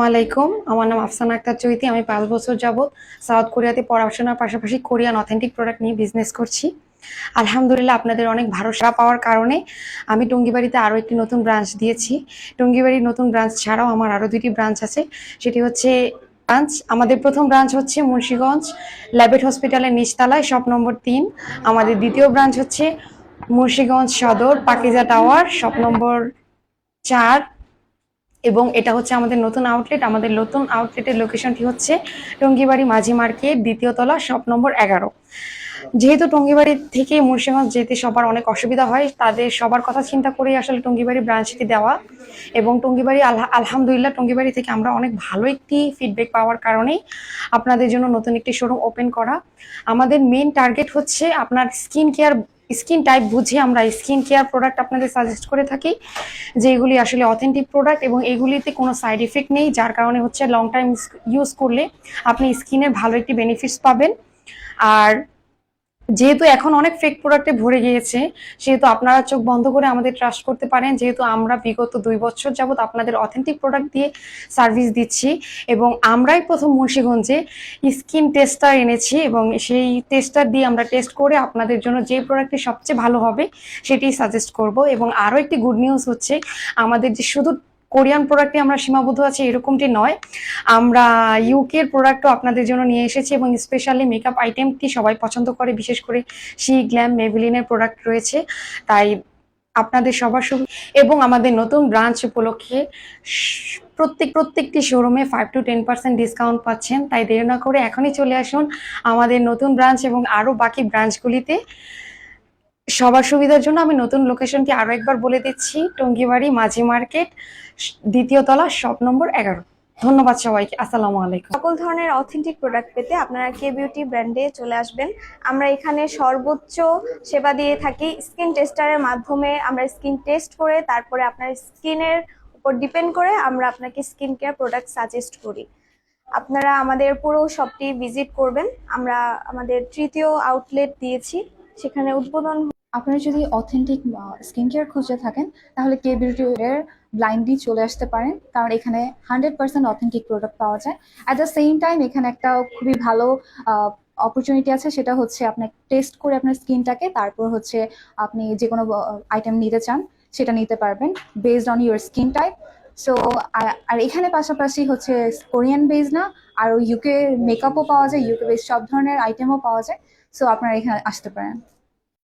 আলাইকুম। আমার নাম আফসানা আক্তার চৈতি। আমি পাঁচ বছর যাবত সাউথ কোরিয়াতে পড়াশোনার পাশাপাশি কোরিয়ান অথেন্টিক প্রোডাক্ট নিয়ে বিজনেস করছি। আলহামদুলিল্লাহ আপনাদের অনেক ভরসা পাওয়ার কারণে আমি টঙ্গিবাড়িতে আরও একটি নতুন ব্রাঞ্চ দিয়েছি। টঙ্গিবাড়ির নতুন ব্রাঞ্চ ছাড়াও আমার আরও দুটি ব্রাঞ্চ আছে। সেটি হচ্ছে ব্রাঞ্চ আমাদের প্রথম ব্রাঞ্চ হচ্ছে মুন্সিগঞ্জ ল্যাবেট হসপিটালের নিচতলায় শপ নম্বর তিন। আমাদের দ্বিতীয় ব্রাঞ্চ হচ্ছে মুন্সিগঞ্জ সদর, পাকিজা টাওয়ার শপ নম্বর চার। এবং এটা হচ্ছে আমাদের নতুন আউটলেট আমাদের নতুন আউটলেটের লোকেশনটি হচ্ছে টঙ্গিবাড়ি মাঝি মার্কেট, দ্বিতীয় তলা শপ নম্বর এগারো। যেহেতু টঙ্গিবাড়ি থেকে মুর্শিদাবাদ যেতে সবার অনেক অসুবিধা হয়, তাদের সবার কথা চিন্তা করেই আসলে টঙ্গিবাড়ি ব্রাঞ্চটি দেওয়া। এবং টঙ্গিবাড়ি আলহা আলহামদুলিল্লাহ টঙ্গিবাড়ি থেকে আমরা অনেক ভালো একটি ফিডব্যাক পাওয়ার কারণেই আপনাদের জন্য নতুন একটি শোরুম ওপেন করা। আমাদের মেন টার্গেট হচ্ছে আপনার স্কিন কেয়ার স্কিন টাইপ বুঝে আমরা স্কিন কেয়ার প্রোডাক্ট আপনাদের সাজেস্ট করে থাকি, যে এগুলি আসলে অথেন্টিক প্রোডাক্ট এবং এগুলিতে কোনো সাইড এফেক্ট নেই, যার কারণে হচ্ছে লং টাইম ইউজ করলে আপনি স্কিনে ভালো একটি বেনিফিটস পাবেন। আর যেহেতু এখন অনেক ফেক প্রোডাক্টে ভরে গিয়েছে, সেহেতু আপনারা চোখ বন্ধ করে আমাদের ট্রাস্ট করতে পারেন। যেহেতু আমরা বিগত দুই বছর যাবত আপনাদের অথেন্টিক প্রোডাক্ট দিয়ে সার্ভিস দিচ্ছি এবং আমরাই প্রথম মুন্সিগঞ্জে স্কিন টেস্টার এনেছি এবং সেই টেস্টার দিয়ে আমরা টেস্ট করে আপনাদের জন্য যে প্রোডাক্টটি সবচেয়ে ভালো হবে, সেটি সাজেস্ট করব। এবং আরও একটি গুড নিউজ হচ্ছে, আমাদের যে শুধু কোরিয়ান প্রোডাক্টে আমরা সীমাবদ্ধ আছি, এরকমটি নয়। আমরা ইউকের প্রোডাক্টও আপনাদের জন্য নিয়ে এসেছি এবং স্পেশালি মেকআপ আইটেমটি সবাই পছন্দ করে, বিশেষ করে শি গ্ল্যাম মেভিলিনের প্রোডাক্ট রয়েছে। তাই আপনাদের সবার সুবি এবং আমাদের নতুন ব্রাঞ্চ উপলক্ষে প্রত্যেক, প্রত্যেকটি শোরুমে five to ten percent discount পাচ্ছেন। তাই দেরি না করে এখনই চলে আসুন আমাদের নতুন ব্রাঞ্চ এবং আরও বাকি ব্রাঞ্চগুলিতে। সবার সুবিধার জন্য আমি নতুন লোকেশনটি আরও একবার বলে দিচ্ছি, টঙ্গিবাড়ি মাঝি মার্কেট দ্বিতীয় তলা শপ নম্বর এগারো। ধন্যবাদ সবাইকে, আসসালামু আলাইকুম। সকল ধরনের অথেন্টিক প্রোডাক্ট পেতে আপনারা কে বিউটি ব্র্যান্ডে চলে আসবেন। আমরা এখানে সর্বোচ্চ সেবা দিয়ে থাকি স্কিন টেস্টারের মাধ্যমে। আমরা স্কিন টেস্ট করে, তারপরে আপনার স্কিনের উপর ডিপেন্ড করে আমরা আপনাকে স্কিন কেয়ার প্রোডাক্ট সাজেস্ট করি। আপনারা আমাদের পুরো শপটি ভিজিট করবেন। আমরা আমাদের তৃতীয় আউটলেট দিয়েছি। সেখানে উদ্বোধন আপনারা যদি অথেন্টিক স্কিন কেয়ার খুঁজে থাকেন, তাহলে কে বিউটি এর ব্লাইন্ডলি চলে আসতে পারেন। কারণ এখানে হান্ড্রেড পার্সেন্ট অথেন্টিক প্রোডাক্ট পাওয়া যায়। অ্যাট দ্য সেম টাইম এখানে একটা খুবই ভালো অপরচুনিটি আছে। সেটা হচ্ছে আপনি টেস্ট করে আপনার স্কিনটাকে তারপর হচ্ছে আপনি যে কোনো আইটেম নিতে চান, সেটা নিতে পারবেন based on your skin type so আর এখানে পাশাপাশি হচ্ছে কোরিয়ান বেস না আর ইউকে মেকআপও পাওয়া যায় ইউকে বেস সব ধরনের আইটেমও পাওয়া যায়। সো আপনারা এখানে আসতে পারেন।